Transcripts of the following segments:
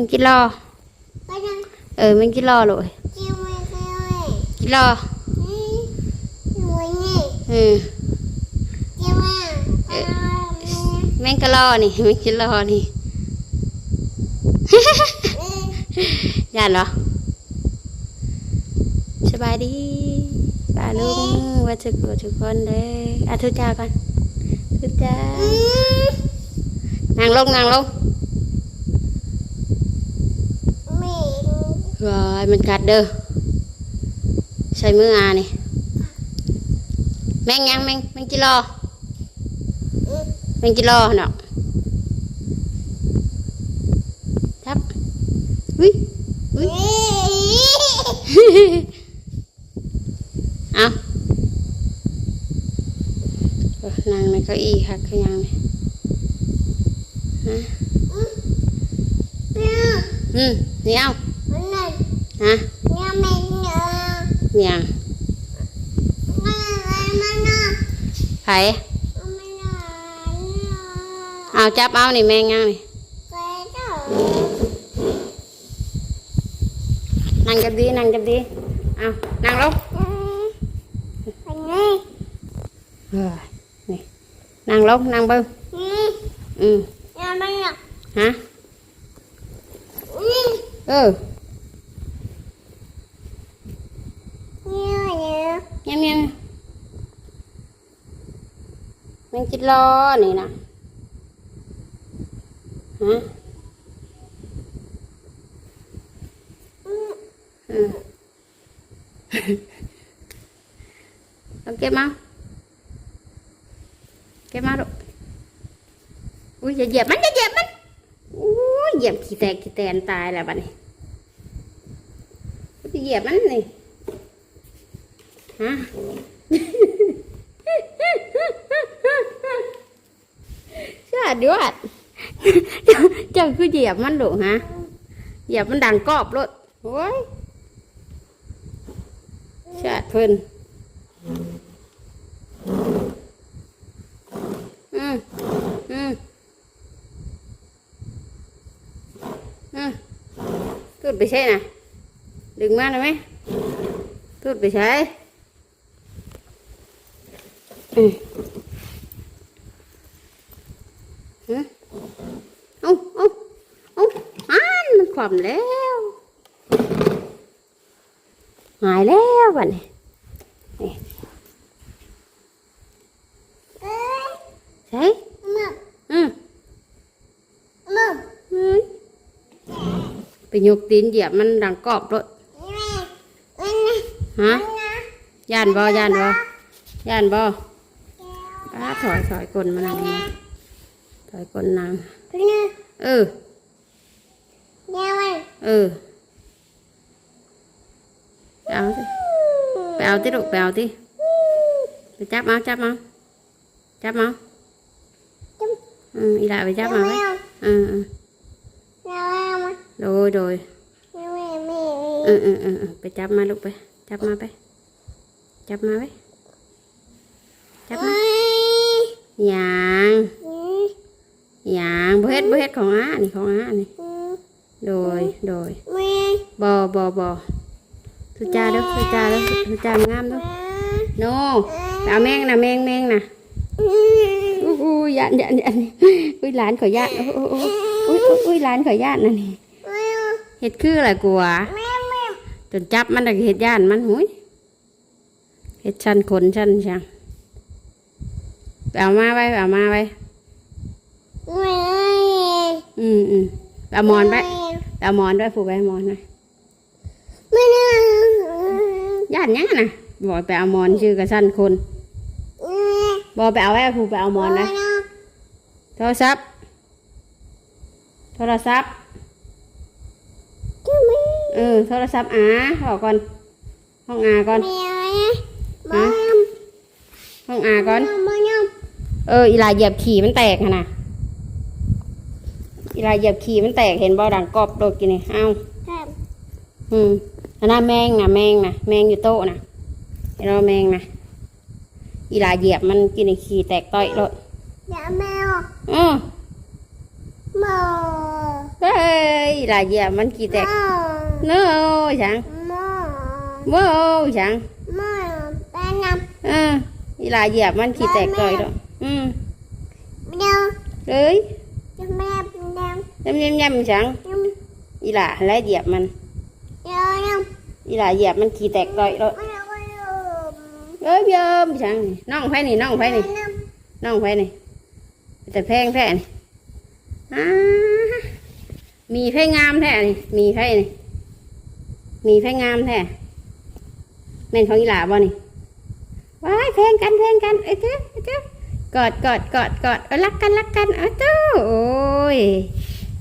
งกินรอไปยังเออแมงกินรอเลยจิ้วไม่เคยกินรอนี่หนูนี่เออจิ้วอะเอาแมงกะรอนี่แมงกินรอนี่เนี่ยย่านเหรอสบายดีป้าลุงว่าจะกดทุกคนเลยอะทุจ้าก่อนทุจ้าอืมนั่งลงนั่งลง ไม่ ว้ายมันกัดเด้อใส่มืออานี่ แมงยังแมงแมงกิโลอืมแมงกิโลเนาะทับอุ้ยอุ้ยเอาเออนั่งในเก้าอี้ค่ะคือยังนี่ฮะเนี่ยอืมนี่เอา ฮะเนี่ยไม่เนี่ยเมียงมันอะไรมันน่ะไผมันน่ะเนี่ยเอาจับเอานี่แมงยังนี่ไปเถอะนั่งกับดีนั่งกับดีเอานั่งลงอืมไปไหนเฮ้ยนี่นั่งลงนั่งเบิ้งอืมอืมเนี่ยมันน่ะฮะอืมเออ เนี่ยเนี่ ยเงี้ยเงี้ยแมงกิโลนี่นะฮะอืมอืมเอาเก็บมาเก็บมาลูกอุ้ยอย่าเหยียบมันอย่าเหยียบมันอุ้ยเหยียบขี้แตกขี้แตนตายแล้วบัดนี้ไปเหยียบมันนี่ ฮะชาดยวดเจ้าคือเหยียบมันลูฮะเหยียบมันดังกรอบรถโอ้ยชาดเพิ่นอืมอืมอืมตูดไปใช่นะดึงมาได้ไหมตูดไปใช้ อืมฮะเอาเอาเอาอ่านมันความแล้ว หายแล้วบัดนี้เอ้ยใช่มึงอืมมึงเฮ้ยไปยกตีนเหยียบมันดังกรอบรถนี่มันนะฮะมันนะย่านบ่ย่านบ่ย่านบ่ป้า ถอยถอยกลนมานั่งนะถอยกลนนางพี่นะเออเนี่ยมันเออไปเอาสิไปเอาที่ลูกไปเอาที่ไปจับเอาจับเอาจับเอาอืมอีหลาไปจับเอาไว้อืมอืมเนี่ยมันโดยโดยเนี่ยมันไม่เออเออเออเออไปจับมาลูกไป จับมาไป จับมาไปจับมา หยางหยางบ่เฮ็ดบ่เฮ็ดของอานี่ของอานี่โดยโดยแม่บอบอบอทุจ้าเด้อทุจ้าเด้อทุจ้างามเด้อโนไปเอาแมงนะแมงแมงนะอู้อู้ยานยานยานอุ้ยหลานขอยานโอ้โอ้โอ้อุ้ยอุ้ยอุ้ยหลานขอยานนั่นนี่เฮ็ดคืออะไรกูวะจนจับมันได้เฮ็ดย่านมันหุยเฮ็ดชันขนชันช่าง ไปเอามาไว้ไปเอามาไว้แม่อืมอืมไปเอาหมอนไปไปเอาหมอนด้วยผูกไปเอาหมอนหน่อยไม่นะย่านยังนะบอกไปเอาหมอนชื่อกระชันคนบอกไปเอาไว้ผูกไปเอาหมอนนะโทรศัพท์โทรศัพท์เออโทรศัพท์อาบอกก่อนห้องอาก่อนแม่บ้านห้องอาก่อนบ้าน เอออีลาเหยียบขี่มันแตกหั่นนะอีลาเหยียบขี่มันแตกเห็นบ่ดังกรอบโดดกินนี่เอาแม่อืมอันนั้นแมงนะแมงนะแมงอยู่โต๊ะนะเห็นบ่แมงนะอีลาเหยียบมันกินไอ้ขี่แตกต้อยรถอย่าแมวอือหมอเฮ้ยอีหลาเหยียบมันขี้แตกมอเน้อฉังมอโว้ฉังมอไปนเอออีหลาเหยียบมันขี้แตกต่อยดอกอืมำเดี๋ยวเอ้ยจะแม่เดี๋ยวยำยำยำฉังเดี๋ยวอีหลาและเหยียบมันเดี๋ยวเดี๋ยวอีหลาเหยียบมันขี้แตกต่อยดอกเดี๋ยวเดี๋ยวเอ้ยเยิ้มฉังน้องไผนี่น้องไผนี่น้น้องไผนี่แต่แพงแท้นี่อ่ามีไผงามแท้นี่มีไผนี่มีไผงามแท้แม่นของอีหลาบ่นี่ว้ายแพงกันแพงกันเอ้ยเจ้าเอ้ยเจ้า กอดกอดกอดกอดเอ้ยรักกันรักกันเอ้ยเจ้าโอ้ย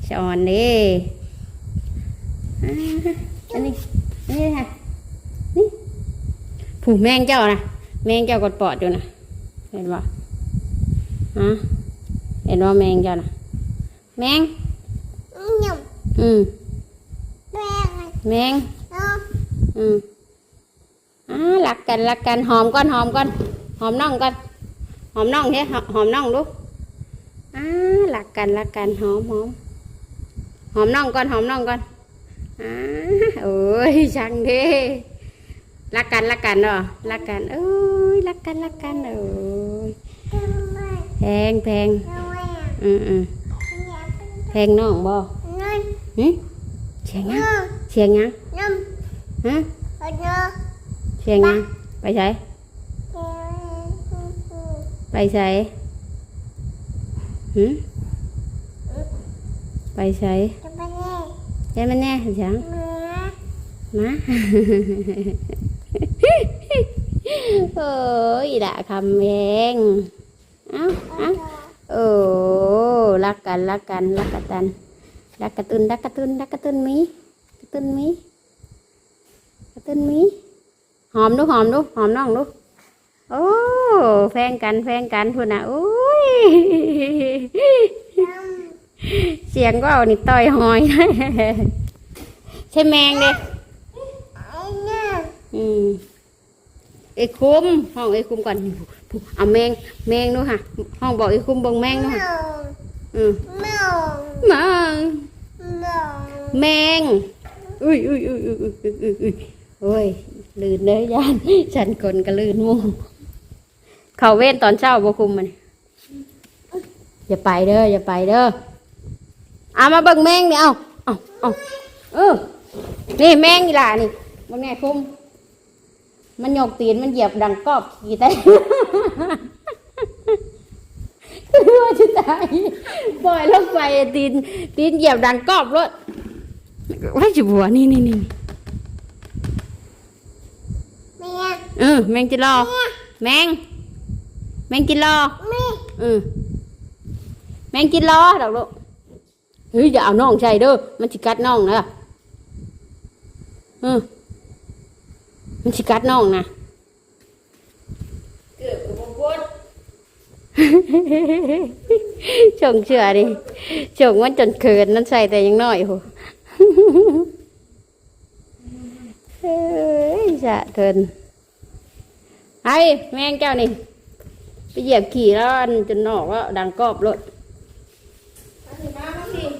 ชอนเด้อ่าอันนี้อันนี่ค่ะนี่ผูแมงเจ้านะแมงเจ้ากดปอดอยู่นะเห็นบ่ฮะเห็นว่าแมงเจ้านะแมงำยำอืมแม่แมงเนาะอืมอ่ารักกันรักกันหอมก่อนหอมก่อนหอมน่องก่อนห อมน่องเฮ้หอหอมน่องลูกอ่ารักกันรักกันหอมหอมหอมน่องก่อนหอมน่องก่อนอ่าโอ้ยช่างเด้รักกันรักกันเนาะรักกันเอ้ยรักกันรักกันเอ้ยทำไมแพงแพงทำไมอะอืมอืมแพงน้องบ่นั่นหึเสียงยังน้เสียงยังำน้ำฮะเนาะเสียงยังไปใช้ ไปใช้หึไปใช้จะไปไหนใช่มันแน่เสียงแม่มาโอ้ยด่าคำแพงเอ้าเอ้าโอ้รักกันรักกันรักกันตันรักกระตุนรักกระตุนรักกระตุนมีกระตุนมีกระตุนมีหอมดูหอมดูหอมน้องดู โอ้แฟงกันแฟงกันพูดนะโอ้ยเสียงก็เอานี่ต่อยหอย ใช่แมงเด้ไอ้เนี่ยอืมไอ้คุ้มห้องไอ้คุ้มก่อนเอาแมงแมงดูค่ะ ห้องบอกไอ้คุ้มบงแมงดูค่ะวอืมแมวมาแมวแมงอุ้ยอุ้ยอุ้ยอุ้ยอุ้ยอุ้ยโอ้ยลื่นเลยยานฉันคนก็ลื่นมู่ เขาเว้นตอนเช้าบ่คุมมันอย่าไปเด้ออย่าไปเด้อเอามาเบิ่งแมงนี่เอาเอาเอาเออนี่แมงนี่ล่ะนี่บ่แม่คุม มันโยกตีนมันเหยียบดังกอบขี่ได้ว่าจะตายปล่อยลงไปตีนตีนเหยียบดังกอบรถว่าจะบัวนี่นี่นี่แม่เออแมงจิรอแมง แมงจิรอแม่เออแมงจิรอดอกลูกเฮ้ยอย่าเอาน้องใส่เด้อมันสิกัดน้องนะเออมันสิกัดน้องนะเกือบกับพดชงเชื่อดิชงมันจนเขินนั่นใส่แต่ยังน้อยโหเอ้ยจะเถินไอ้แมงเจ้านี่ไป ไปเหยียบขี่แล้วจนนอกว่าดังกอบรถ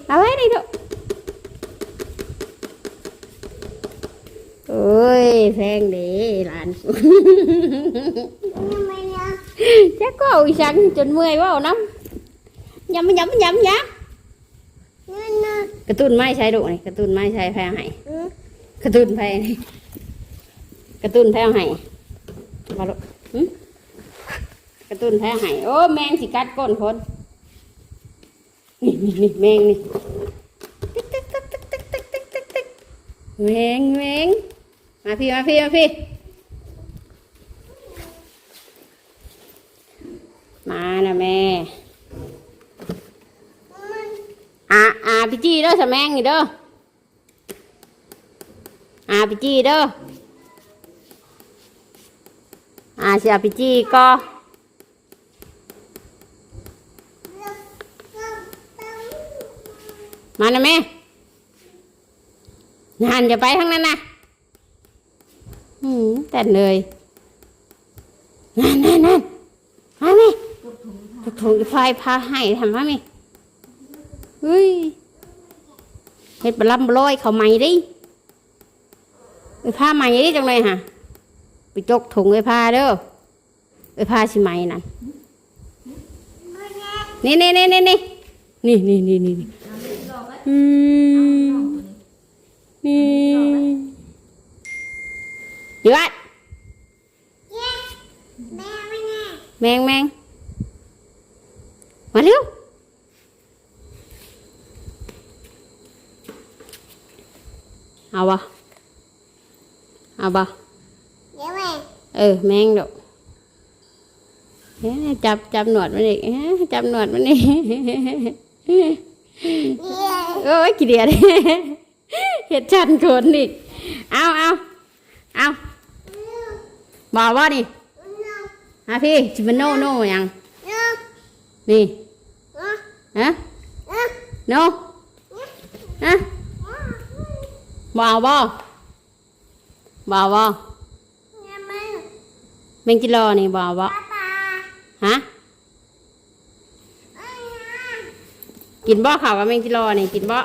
เอาไว้ดิลูกโอ้ยแพงเด้หลานจะก็เอาชังจนเมื่อยว่าน้ำยำยำยำยำกระตุ้นไม้ใช้ดุนี่กระตุ้นไม้ใช้แพงให้กระตุ้นแพงกระตุ้นแพงให้มาลูก กระตุ้นแท้หายโอ้แมงสิกัดก้นคนนี่นี่นี่แมงนี่ติ๊กติ๊กติ๊กติ๊กติ๊กติ๊กติ๊กติ๊กติ๊กแมงแมงมาพี่มาพี่มาพี่มานะแม่อาอาพี่จี้เด้อสแมงนี่เด้ออาพี่จี้เด้ออาเสียพี่จี้ก็ มานะแม่งานอย่าไปทั้งนั้นนะอืมแต่เลยนั่นนั่นนั่นมาแม่ถุงไฟพาให้ทำมาแม่เฮ้ยเห็ดบะลำบลอยเขาใหม่ดิไอ้ผ้าใหม่ดิจังเลยฮะไปจกถุงไอ้ผ้าเด้อไอ้ผ้าสิใหม่นั่นนี่นี่นี่นี่นี่นี่นี่นี่นี่ อืมนี่เดี๋ยวก่อนแม่ไม่แน่แมงแมงมาเร็วเอาบ่เอาบ่เดี๋ยวแม่เออแมงดอกเอ๊ะจับจับหนวดมันอีกเอ๊ะจับหนวดมันอีกเดี๋ยว โอ้ยกี่เดียดเห็ดชันโกนอีกเอาเอาเอาบอกว่านี่ฮะพี่จิมันโน่โน่ยังนี่ฮะโน่ฮะบอกบ่บอกบ่แมงจิรอนี่บอกบ่ฮะ กินบ่ข่าวกับแมงจิรอนี่กินบ่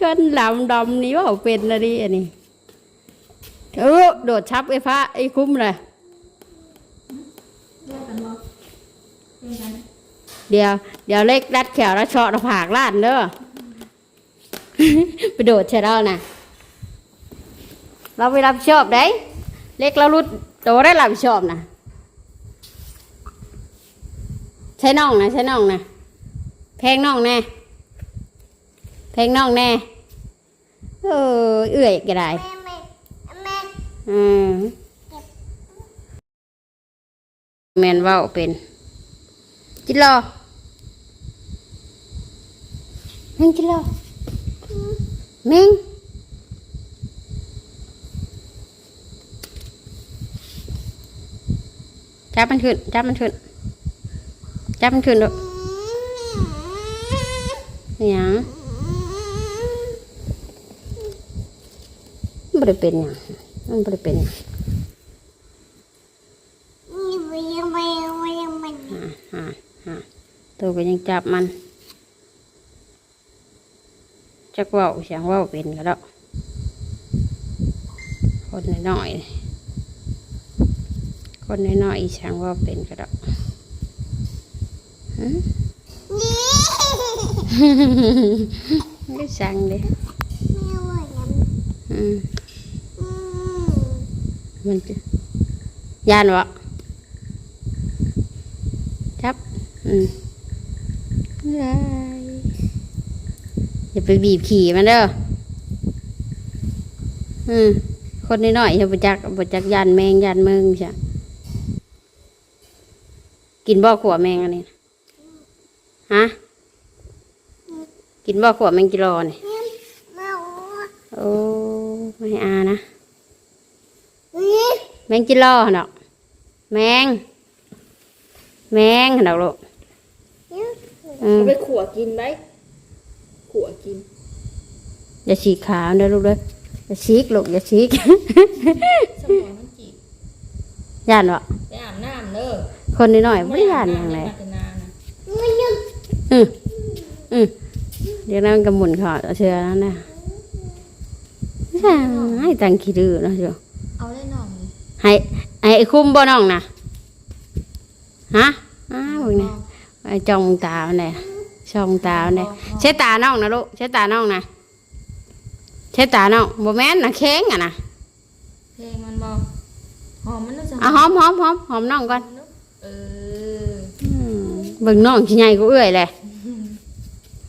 ก้นลำดำนี่ว่าเป็นอะไรอันนี้เออโดดชับไอ้พระไอ้คุ้มเลยเดี๋ยว เดี๋ยวเล็กรัดแขวรัดเชาะระผากล้านเด้อไปโดดใช่แล้วนะ เราไปรับผิดชอบได้ เล็กเรารุดโตได้รับผิดชอบนะใช่น้องนะใช่น้องนะแพงน้องแน่เพลงน้องแน่เออเอื่อยก็ได้อืมแมนเว่าเป็น จิรอแมงจิรอแมง จับมันขึ้น จับมันขึ้น จับมันขึ้นดูอหย่างมันบ่ได้เป็นหยังมันบ่ได้เป็นหยังอ่าอ่าอ่าตัวก็ยังจับมันจักว่าวเสียงว่าวเป็นก็แล้วคนน้อยๆ คนน้อยๆเสียงเว่าเป็นก็แล้วหืมไม่สั่งเลยอืมมันจะยานวะจับ อืมได้อย่าไปบีบขี่มันเด้อ อืม คนน้อยๆอย่าไปจักไปจักยานแมงยานเมืองใช่ กินบ่อขวแมงอันนี้น่ะฮะกินบ่อขวแมงกิโลนี่โอ้ไม่ให้อานะแมงจิโลหั่นดอกแมง แมงหั่นดอกลูกอืมเอาไปขั่วกินไหมขั่วกินอย่าฉีกขาเด้อลูกเด้ออย่าฉีกลูกอย่าฉีกสมองมันจีบย่านวะไปอาบน้ำเด้อ คนนิดหน่อยไม่ได้ย่านอย่างไรไม่ได้อาบน้ำในพัฒนานะอืมอืมเดี๋ยวนั้นก็หมุนเขอเชื่อแล้วนะให้ตังขี้ดื้อนะเชียวเอาได้หน่องให้ให้ไอ้คุ้มบ่น้องนะฮะอ้าวเบิ่งนี่ไอ้จ้องตามันเลยช่องตามันเลยใช้ตาน้องนะลูกใช้ตาน้องนะใช้ตาน้องบ่แม่นนะแข้งอะนะเพลงมันบอกหอมมันน่าจะอะหอมหอมหอมหอมน้องก่อน เอออืมเบิ่งน้องชิใหญ่กูเอื้อยเลย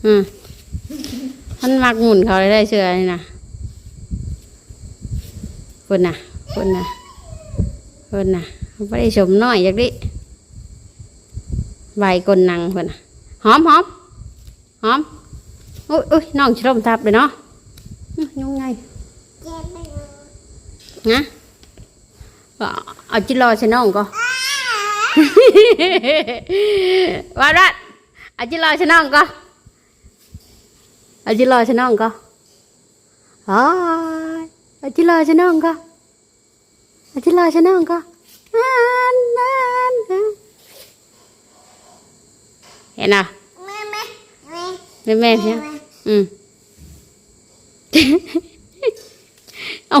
อืมมันมักหมุนเขาเลยได้เชื่อนี่นะคนน่ะคนน่ะคนน่ะไม่ได้ชมน้อยจากดิใบกลนังคนน่ะหอมหอมหอมอุ้ยอุ้ยน้องชลมทับเลยเนาะอื้อยุ่งไงนะเอาเอาจิรอใส่น้องก็ ว่ารัดเอาจิรอใส่น้องก็เอาจิรอใส่น้องก็อ๋อเอาจิรอใส่น้องก็อาทิตย์รอฉันน้องก็อ่านอ่านอ่านเห็นอะแม่แม่แม่แม่แม่ใช่ไหมอืมเอ้า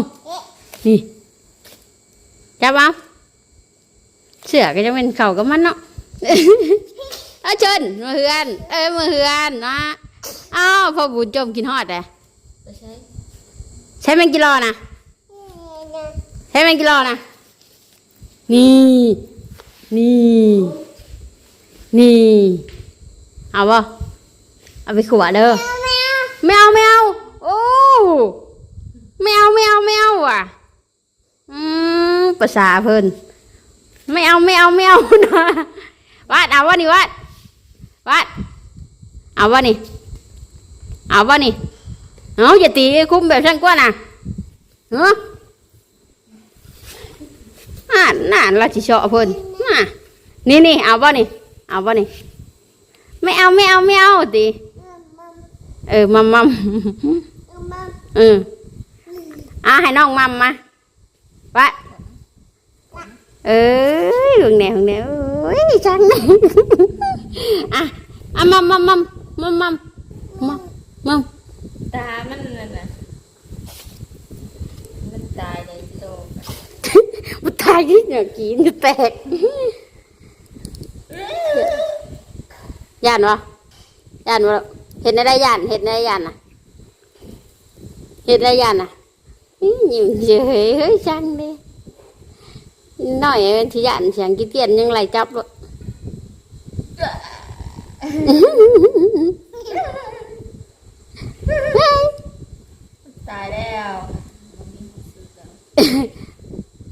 นี่จับเอา เสือก็จะเป็นเข่ากับมันเนาะเอาเชิญมาเฮือน เอ้ยมาเฮือนนะอ้าวพ่อบุญจมกินฮอดเลยใช้ใช้แมงกิโลนะใช้แมงกิโลนะ นี่ นี่ นี่ เอาบ่เอาไปขวดเด้อไม่เอาไม่เอาโอ้ไม่เอาไม่เอาไม่เอาอะ อืมภาษาเพิ่น ไม่เอาไม่เอาไม่เอานะวัดเอาวะนี่วัดวัดเอาวะนี่เอาวะนี่เอาอย่าตีคุ้มแบบฉันกว่าน่ะเฮ้ออ่านน่าเราจิเชาะเพิ่นน่ะนี่นี่เอาวะนี่เอาวะนี่ไม่เอาไม่เอาไม่เอาตีเออมัมมัมเอออะให้น้องมัมมาวัด เอ้ยหึงแนวหึงแนวเอ้ยจังอะอะมัมมัมมัมมัมมัมมัมมัมตา มันนั่นน่ะมันตายในโลกบุตายที่เนี่ยกินจะแตกย่านวะย่านวะเห็นอะไรย่าน เห็นอะไรย่านน่ะ เห็นอะไรย่านน่ะอื้อยิ้มเฉยเฮ้ยจัง ดิน้อยเป็นที่ย่านเสียงกี่เตียนยังไหลจับวะตายแล้ว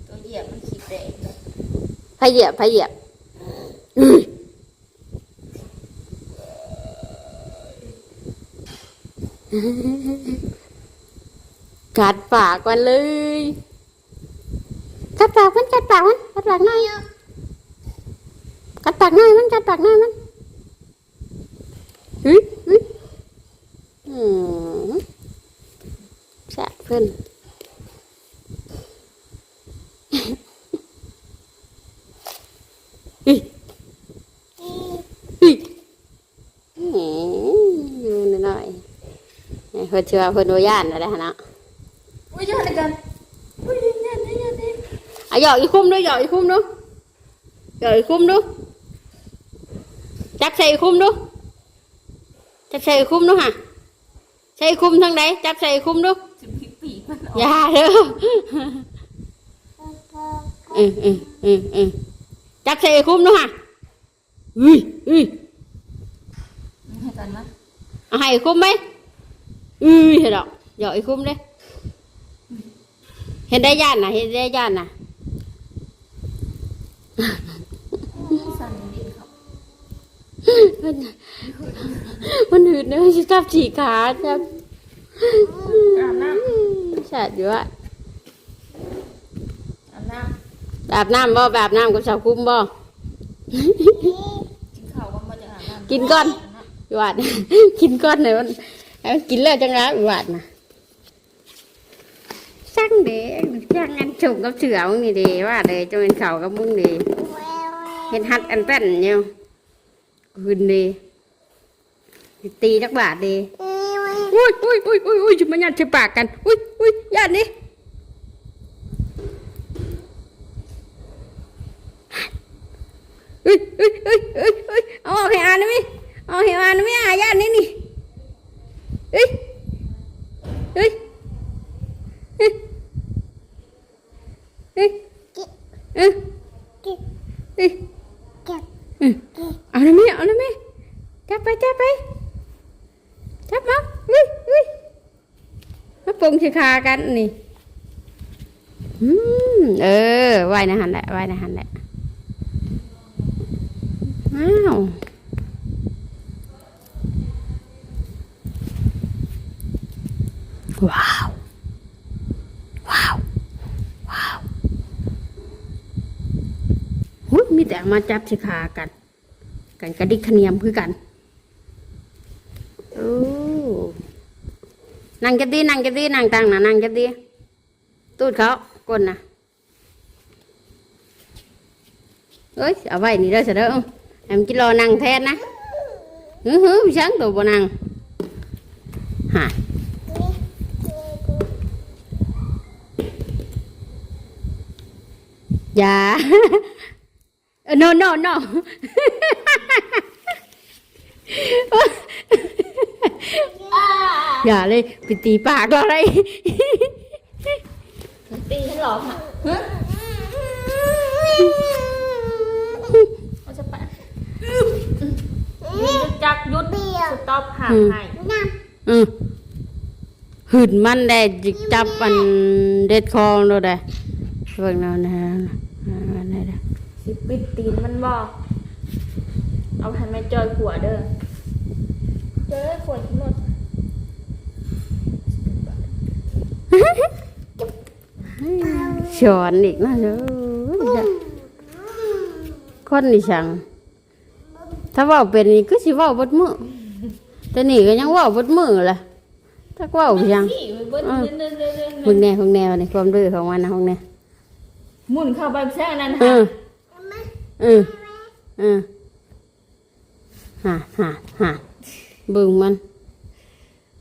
ตัวเหยียบมันขีดเตะพะเหยียบพะเหยียบกัดปากมันเลย กัดปากมันกัดปากมันกัดปากหน่อยกัดปากหน่อยมันกัดปากหน่อยมันเฮ้ยเฮ้ยอืมแซ่บเพิ่นเฮ้ยเฮ้ยแหมอยู่หน่อยๆให้เพิ่นเชื่อเพิ่นโดย่านอะไรฮะเนาะ อุ้ยยอดเลยกันอุ้ยยันยันยัน อะหยอกอีกคุ้มด้วยหยอกอีกคุ้มดูหยอกอีกคุ้มดูจับใส่อีกคุ้มดูจับใส่อีกคุ้มดูฮะใส่อีกคุ้มทางไหนจับใส่อีกคุ้มดูจะปีปีกมันออกอย่าเด้อเออเออเออเออจับใส่อีกคุ้มดูฮะอุ้ยอุ้ยให้กันมั้ยเอาให้คุ้มไหมอือเห็นดอกหยอกไอ้คุ้มเลยเห็นได้ย่านนะเห็นได้ย่านนะสั่นดินครับมันมันหืดเนื้อชิจับฉีกขาจับอาบน้ชัดอยู่อะำอาบน้แบบน้ำบ่แบบน้ำกับชาวคุ้มบ่ำกินข้าวก็มาจะอาบน้ำกินก่อนอยู่วัดกินก่อนเลยมันให้มันกินแล้วจังแล้วอยู่วัดนะช่างเด็กช่า งอันฉุกกับเสือมึงนี่เดีว่าเลยจะเป็นเขากับมึงดีเห็นหัดอันเป็นอยู่คืนดีตีจักบาทดีอุ้ยอุ้ยอุ้ยอุ้ยอุ้ยจะมายัดใส่ปากกันอุ้ยอุ้ยยัดนี่อุ้ยอุ้ยอุ้ยอุ้ยอุ้ยเอาออกให้อ่านได้ไหมเอาให้อ่านได้ไหมอะยัดนี่นี่เอ้ยเอ้ยเอ้ยเอ้ยเอ้ยเอ้ยเอาได้ไหมเอาได้ไหมจับไปจับไปจับมาอุ้ยอุ้ยมาปรุงชิคากันนี่เออไว้นะหันแหละไว้นะหันแหละอ้าวว้าว ว้าว ว้าวหุ้ยมีแต่มาจับชิคากัน กันกระดิกขเนียมคือกัน โอ้ นั่งจะดีนั่งจะดีนั่งตังนะนั่งจะดีตูดเขาก้นนะเอ้ยเอาไว้นี่เด้อเสยเด้อให้มันกินรอนั่งแทนนะฮึฮึพี่ช้างตัวบ่นั่งฮะอย่าเออ no no no อย่าเลยไปตีปากเราเลยตีฉันหรอค่ะฮะเราจะไปหยุดจักหยุดสต็อปห่างให้อืมหืดมันได้จิกจับอันเด็ดคองเราได้เบิ่งเอานะอันนี้ได้สิปิดตีนมันบอกเอาให้แม่จอยขวดเด้อเจอขวดหมด สอนอีกนะเด้อคนนี่ช่างถ้าเว่าเป็นนี่ก็สิเว่าบดมือแต่นี่ก็ยังเว่าบดมือแหละถ้าเว่าช่างนี่เบิ้ลเดินเดินเดินมึงแน่ของแนวนี่ความดื้อของมันนะของแน่หมุนเข้าไปแท่นั้นเอค่ะอเออเออฮะฮะฮะเบิ่งมัน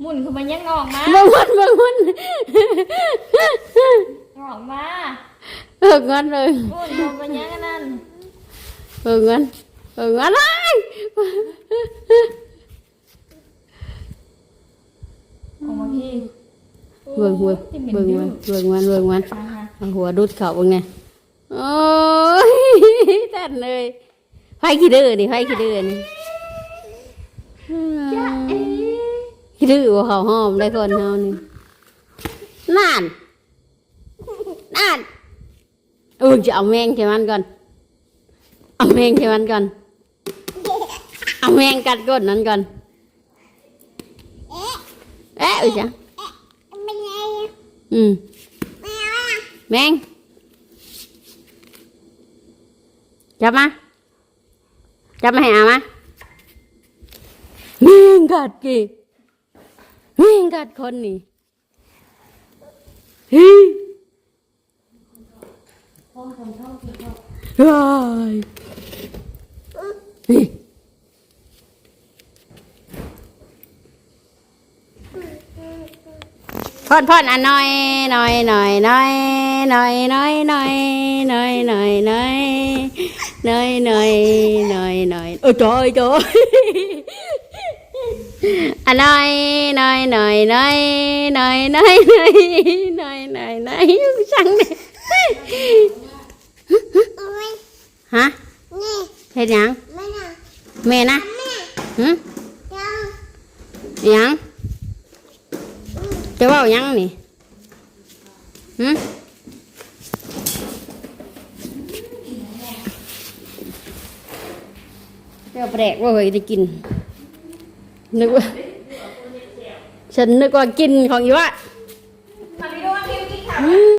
หมุนเข้าไปยังออกมาเบิ่งมันเบิ่งมันออกมาเอองันเลยหมุนเข้าไปยังอันนั่นเอองันเอองันเลยออกมาพี่เบิ่งเบิ่งเบิ่งมันเบิ่งมันเบิ่งมันเอาหัวดุดเข่าเบิ่งไงโอ้ยแตันเลยไฟขี้ดื้อนี่ไฟขี้ดื้อนี่ขี้ ดื้อว่าเขาหอมได้คนเฮานี่นั่นนั่นเออจะเอาแมงใช่มันก่อน เอาแมงใช่มันก่อน เอาแมงกัดก้นนั้นก่อน เอ๊ะเอ้ยจ้ะเป็นไงอืมไม่เอาอะแมงจับมาจับมาให้อามาแมงกัดกี่ แมงกัดคนนี่ฮีว้ยนี่พ่อนพ่อนอะหน่อยหน่อยหน่อยหน่อยหน่อยหน่อยหน่อยหน่อยหน่อยหน่อยหน่อยหน่อยหน่อยหน่อยโอ้ย trời ơi, trời ơi. à nói nói nói nói nói nói nói nói nói nói sang đi hả thế nhắn mẹ nè hử nhắn chú bảo nhắn nè hử cho bẹt rồi thì kinh นึกว่า ฉันนึกว่ากินของอยู่อะ